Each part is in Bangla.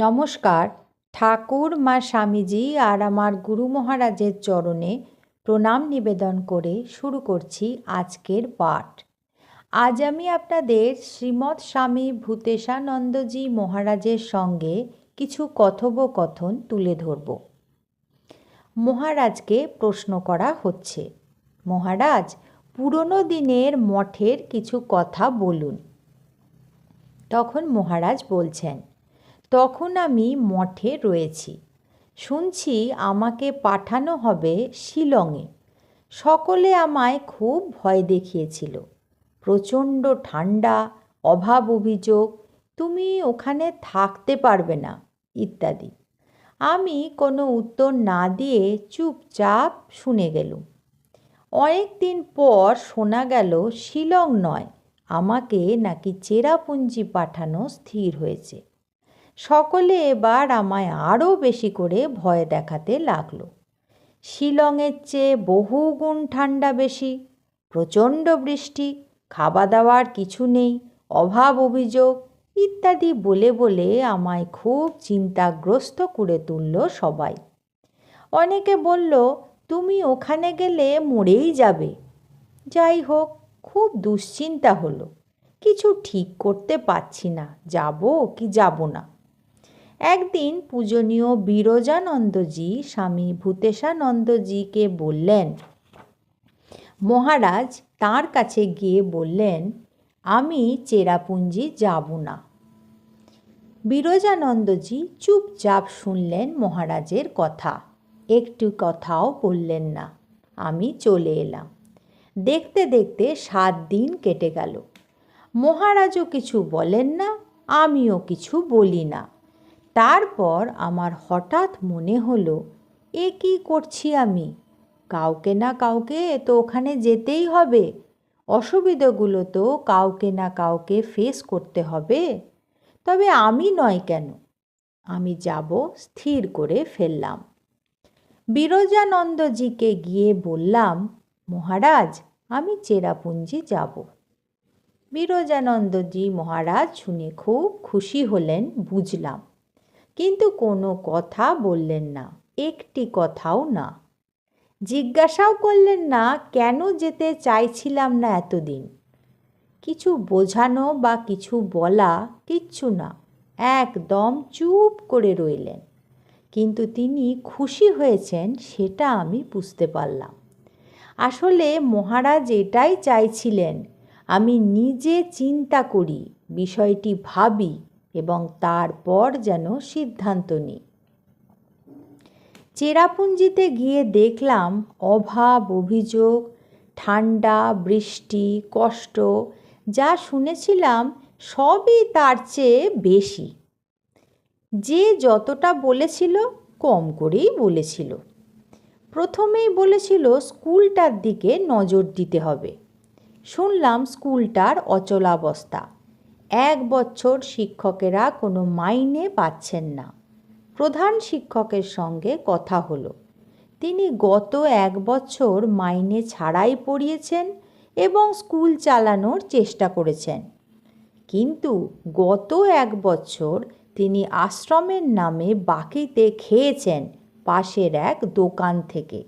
নমস্কার। ঠাকুর মা স্বামীজি আর আমার গুরু মহারাজের চরণে প্রণাম নিবেদন করে শুরু করছি আজকের পাঠ। আজ আমি আপনাদের শ্রীমৎ স্বামী ভূতেশানন্দজি মহারাজের সঙ্গে কিছু কথোপকথন তুলে ধরব। মহারাজকে প্রশ্ন করা হচ্ছে, মহারাজ, পুরনো দিনের মঠের কিছু কথা বলুন। তখন মহারাজ বলছেন তখন আমি মঠে রয়েছি। শুনছি আমাকে পাঠানো হবে শিলংয়ে। সকলে আমায় খুব ভয় দেখিয়েছিল। প্রচণ্ড ঠান্ডা অভাব অভিযোগ, তুমি ওখানে থাকতে পারবে না, ইত্যাদি। আমি কোনো উত্তর না দিয়ে চুপচাপ শুনে গেলুম। অনেক দিন পর শোনা গেল, শিলং নয়, আমাকে নাকি চেরাপুঞ্জি পাঠানো স্থির হয়েছে। সকলে এবার আমায় আরও বেশি করে ভয় দেখাতে লাগল। শিলংয়ের চেয়ে বহুগুণ ঠান্ডা বেশি, প্রচণ্ড বৃষ্টি খাওয়া দাওয়ার কিছু নেই, অভাব অভিযোগ ইত্যাদি বলে বলে আমায় খুব চিন্তাগ্রস্ত করে তুলল সবাই। অনেকে বলল, তুমি ওখানে গেলে মরেই যাবে। যাই হোক, খুব দুশ্চিন্তা হলো। কিছু ঠিক করতে পারছি না, যাব কি যাব না। একদিন পূজনীয় বিরজানন্দজি স্বামী ভূতেশানন্দজিকে বললেন, মহারাজ, তার কাছে গিয়ে বললেন, আমি চেরাপুঞ্জি যাব না। বিরজানন্দজি চুপচাপ শুনলেন মহারাজের কথা। একটু কথাও বললেন না। আমি চলে এলাম। দেখতে দেখতে সাত দিন কেটে গেল। মহারাজও কিছু বলেন না, আমিও কিছু বলি না। তারপর আমার হঠাৎ মনে হলো, এ কি করছি আমি? কাউকে না কাউকে তো ওখানে যেতেই হবে। অসুবিধাগুলো তো কাউকে না কাউকে ফেস করতে হবে। তবে আমি নয় কেন? আমি যাব স্থির করে ফেললাম। বিরজানন্দজিকে গিয়ে বললাম, মহারাজ, আমি চেরাপুঞ্জি যাব। বিরজানন্দজি মহারাজ শুনে খুব খুশি হলেন, বুঝলাম। কিন্তু কোনো কথা বললেন না, একটি কথাও না। জিজ্ঞাসাও করলেন না, কেন যেতে চাইছিলাম না এতদিন? কিছু বোঝানো বা কিছু বলা কিচ্ছু না, একদম চুপ করে রইলেন। কিন্তু তিনি খুশি হয়েছেন, সেটা আমি বুঝতে পারলাম। আসলে মহারাজ এটাই চাইছিলেন, আমি নিজে চিন্তা করি, বিষয়টি ভাবি। এবং তারপর যেন সিদ্ধান্ত নিই। চেরাপুঞ্জিতে গিয়ে দেখলাম অভাব, অভিযোগ ঠান্ডা বৃষ্টি, কষ্ট, যা শুনেছিলাম সবই তার চেয়ে বেশি। যে যতটা বলেছিল, কম করেই বলেছিল। প্রথমেই বলেছিল স্কুলটার দিকে নজর দিতে হবে। শুনলাম স্কুলটার অচলাবস্থা। এক বছর শিক্ষকেরা কোনো মাইনে পাচ্ছেন না। প্রধান শিক্ষকের সঙ্গে কথা হলো। তিনি গত এক বছর মাইনে ছাড়াই পড়িয়েছেন এবং স্কুল চালানোর চেষ্টা করেছেন। কিন্তু গত এক বছর তিনি আশ্রমের নামে বাকিতে খেয়েছেন পাশের এক দোকান থেকে।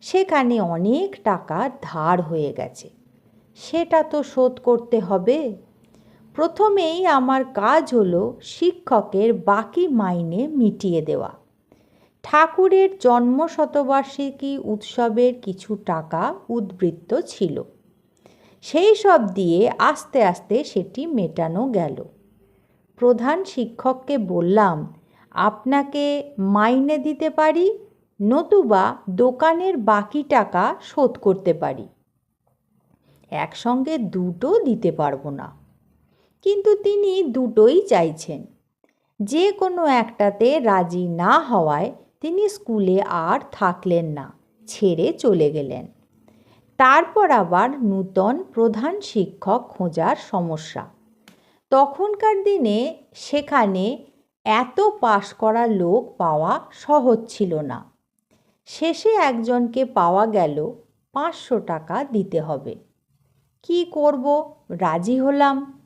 সেখানে অনেক টাকা ধার হয়ে গেছে। সেটা তো শোধ করতে হবে। প্রথমেই আমার কাজ হলো শিক্ষকের বাকি মাইনে মিটিয়ে দেওয়া। ঠাকুরের জন্ম শতবার্ষিকী উৎসবের কিছু টাকা উদ্বৃত্ত ছিল। সেই সব দিয়ে আস্তে আস্তে সেটি মেটানো গেল। প্রধান শিক্ষককে বললাম, আপনাকে মাইনে দিতে পারি, নতুবা দোকানের বাকি টাকা শোধ করতে পারি। একসঙ্গে দুটো দিতে পারব না। কিন্তু তিনি দুটোই চাইছেন। যে কোনো একটাতে রাজি না হওয়ায় তিনি স্কুলে আর থাকলেন না, ছেড়ে চলে গেলেন। তারপর আবার নূতন প্রধান শিক্ষক খোঁজার সমস্যা। তখনকার দিনে সেখানে এত পাশ করা লোক পাওয়া সহজ ছিল না। শেষে একজনকে পাওয়া গেল পাঁচশো টাকা দিতে হবে। কি করব? রাজি হলাম।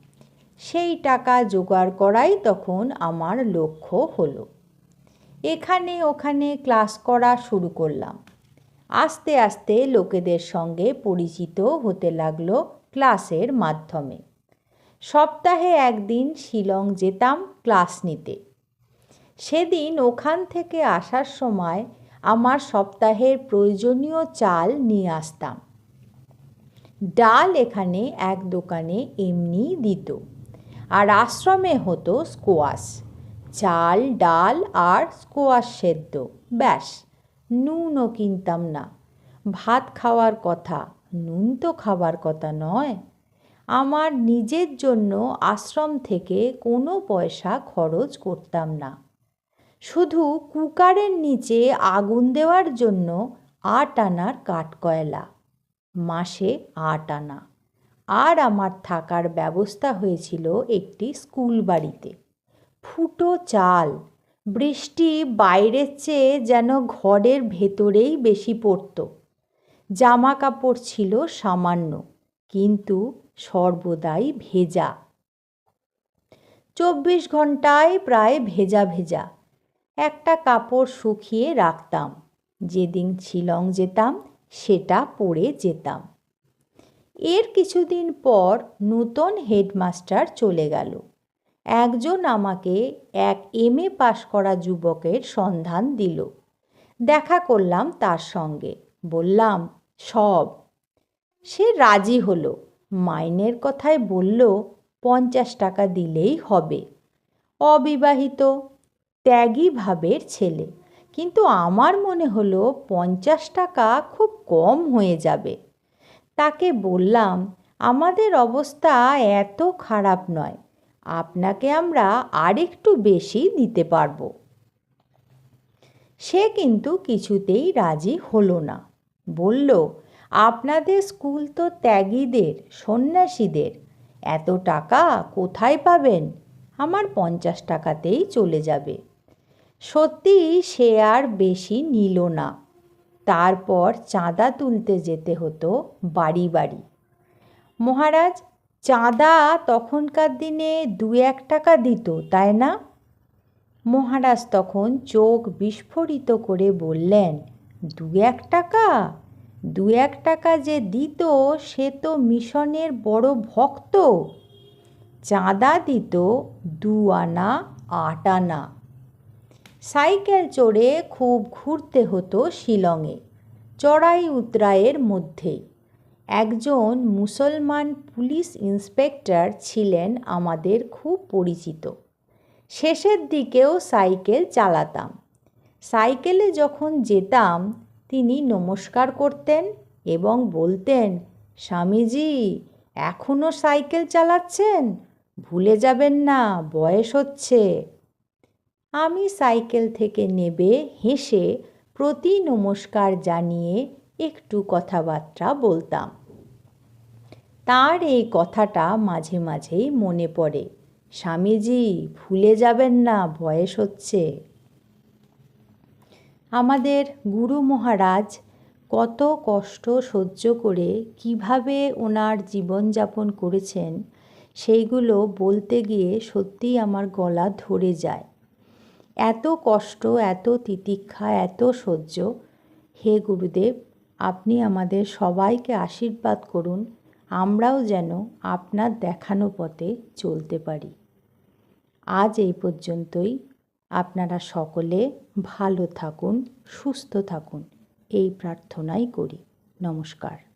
সেই টাকা জোগাড় করাই তখন আমার লক্ষ্য হলো। এখানে ওখানে ক্লাস করা শুরু করলাম। আস্তে আস্তে লোকেদের সঙ্গে পরিচিত হতে লাগল ক্লাসের মাধ্যমে। সপ্তাহে একদিন শিলং যেতাম ক্লাস নিতে। সেদিন ওখান থেকে আসার সময় আমার সপ্তাহের প্রয়োজনীয় চাল নিয়ে আসতাম। ডাল এখানে এক দোকানে এমনি দিত। আর আশ্রমে হতো স্কোয়াশ। চাল, ডাল আর স্কোয়াশ সেদ্ধ। ব্যাস, নুনও কিনতাম না। ভাত খাওয়ার কথা, নুন তো খাবার কথা নয়। আমার নিজের জন্য আশ্রম থেকে কোনো পয়সা খরচ করতাম না। শুধু কুকারের নিচে আগুন দেওয়ার জন্য আট আনার কাঠকয়লা। মাসে আট আনা। আর আমার থাকার ব্যবস্থা হয়েছিল একটি স্কুল বাড়িতে। ফুটো চাল, বৃষ্টি বাইরের চেয়ে যেন ঘরের ভেতরেই বেশি পড়ত। জামা কাপড় ছিল সামান্য, কিন্তু সর্বদাই ভেজা। চব্বিশ ঘন্টায় প্রায় ভেজা ভেজা। একটা কাপড় শুকিয়ে রাখতাম, যেদিন শিলং যেতাম, সেটা পরে যেতাম। এর কিছুদিন পর নূতন হেডমাস্টার চলে গেল। একজন আমাকে এক এম এ পাশ করা যুবকের সন্ধান দিল। দেখা করলাম তার সঙ্গে। বললাম, সব। সে রাজি হলো। মাইনের কথায় বলল, পঞ্চাশ টাকা দিলেই হবে। অবিবাহিত, ত্যাগী ভাবের ছেলে। কিন্তু আমার মনে হলো, পঞ্চাশ টাকা খুব কম হয়ে যাবে। তাকে বললাম, আমাদের অবস্থা এত খারাপ নয়, আপনাকে আমরা আরেকটু বেশি দিতে পারব। সে কিন্তু কিছুতেই রাজি হলো না। বলল, আপনাদের স্কুল তো ত্যাগীদের, সন্ন্যাসীদের। এত টাকা কোথায় পাবেন? আমার পঞ্চাশ টাকাতেই চলে যাবে। সত্যি সে আর বেশি নিল না। তারপর চাঁদা তুলতে যেতে হতো বাড়ি বাড়ি। মহারাজ, চাঁদা তখনকার দিনে দু এক টাকা দিত, তাই না? মহারাজ তখন চোখ বিস্ফোরিত করে বললেন দু এক টাকা? দু এক টাকা যে দিত, সে তো মিশনের বড় ভক্ত। চাঁদা দিত দু আনা, আট আনা। সাইকেল চড়ে খুব ঘুরতে হতো শিলংয়ে, চড়াই উতরাইয়ের মধ্যেই একজন মুসলমান পুলিশ ইন্সপেক্টর ছিলেন আমাদের খুব পরিচিত। শেষের দিকেও সাইকেল চালাতাম। সাইকেলে যখন যেতাম, তিনি নমস্কার করতেন এবং বলতেন, স্বামীজি এখনও সাইকেল চালাচ্ছেন? ভুলে যাবেন না, বয়স হচ্ছে। আমি সাইকেল থেকে নেবে হেসে প্রতি নমস্কার জানিয়ে একটু কথাবার্তা বলতাম। তার এই কথাটা মাঝে মাঝেই মনে পড়ে। স্বামীজি, ভুলে যাবেন না, বয়স হচ্ছে। আমাদের গুরু মহারাজ কত কষ্ট সহ্য করে কীভাবে ওনার জীবনযাপন করেছেন, সেইগুলো বলতে গিয়ে সত্যিই আমার গলা ধরে যায়। এত কষ্ট, এত তিতিক্ষা, এত সহ্য। হে গুরুদেব, আপনি আমাদের সবাইকে আশীর্বাদ করুন, আমরাও যেন আপনার দেখানো পথে চলতে পারি। আজ এই পর্যন্তই। আপনারা সকলে ভালো থাকুন, সুস্থ থাকুন। এই প্রার্থনাই করি। নমস্কার।